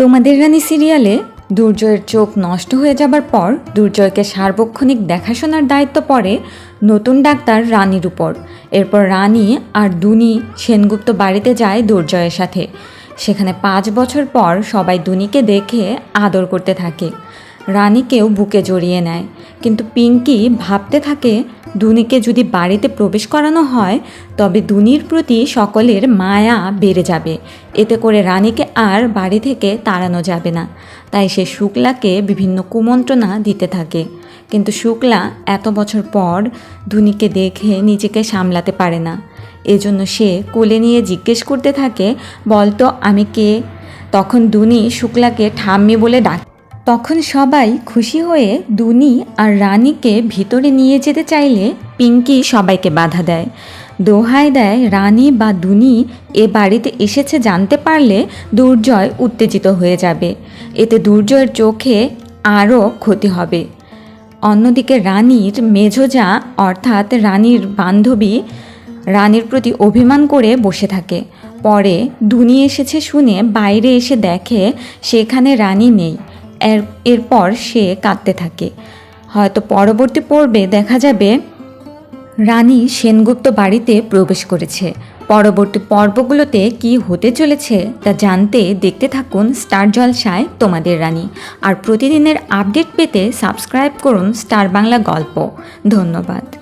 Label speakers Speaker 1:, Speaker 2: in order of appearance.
Speaker 1: তোমাদের রানী সিরিয়ালে দুর্জয়ের চোখ নষ্ট হয়ে যাবার পর দুর্জয়কে সার্বক্ষণিক দেখাশোনার দায়িত্ব পড়ে নতুন ডাক্তার রানীর উপর। এরপর রানী আর দুনি সেনগুপ্ত বাড়িতে যায় দুর্জয়ের সাথে। সেখানে পাঁচ বছর পর সবাই দুনিকে দেখে আদর করতে থাকে। রানীকেও বুকে জড়িয়ে নেয়। কিন্তু পিঙ্কি ভাবতে থাকে, দুনিকে যদি বাড়িতে প্রবেশ করানো হয়, তবে দুনির প্রতি সকলের মায়া বেড়ে যাবে। এতে করে রানীকে আর বাড়ি থেকে তাড়ানো যাবে না। তাই সে শুক্লাকে বিভিন্ন কুমন্ত্রণা দিতে থাকে। কিন্তু শুক্লা এত বছর পর ধুনিকে দেখে নিজেকে সামলাতে পারে না। এজন্য সে কোলে নিয়ে জিজ্ঞেস করতে থাকে, বলতো আমি কে? তখন দুনি শুক্লাকে ঠাম্মি বলে ডাক তখন সবাই খুশি হয়ে দুনি আর রানীকে ভিতরে নিয়ে যেতে চাইলে পিঙ্কি সবাইকে বাধা দেয়। দোহাই দেয় রানী বা দুনি এ বাড়িতে এসেছে জানতে পারলে দুর্জয় উত্তেজিত হয়ে যাবে। এতে দুর্জয়ের চোখে আরও ক্ষতি হবে। অন্যদিকে রানীর মেঝোজা অর্থাৎ রানীর বান্ধবী রানীর প্রতি অভিমান করে বসে থাকে। পরে ধুনি এসেছে শুনে বাইরে এসে দেখে সেখানে রানী নেই। এর, এরপর সে কাঁদতে থাকে। হয়তো পরবর্তী পর্বে দেখা যাবে, রানী সেনগুপ্ত বাড়িতে প্রবেশ করেছে। পরবর্তী পর্বগুলোতে কি হতে চলেছে তা জানতে দেখতে থাকুন স্টার জলসায় তোমাদের রানী। আর প্রতিদিনের আপডেট পেতে সাবস্ক্রাইব করুন স্টার বাংলা গল্প। ধন্যবাদ।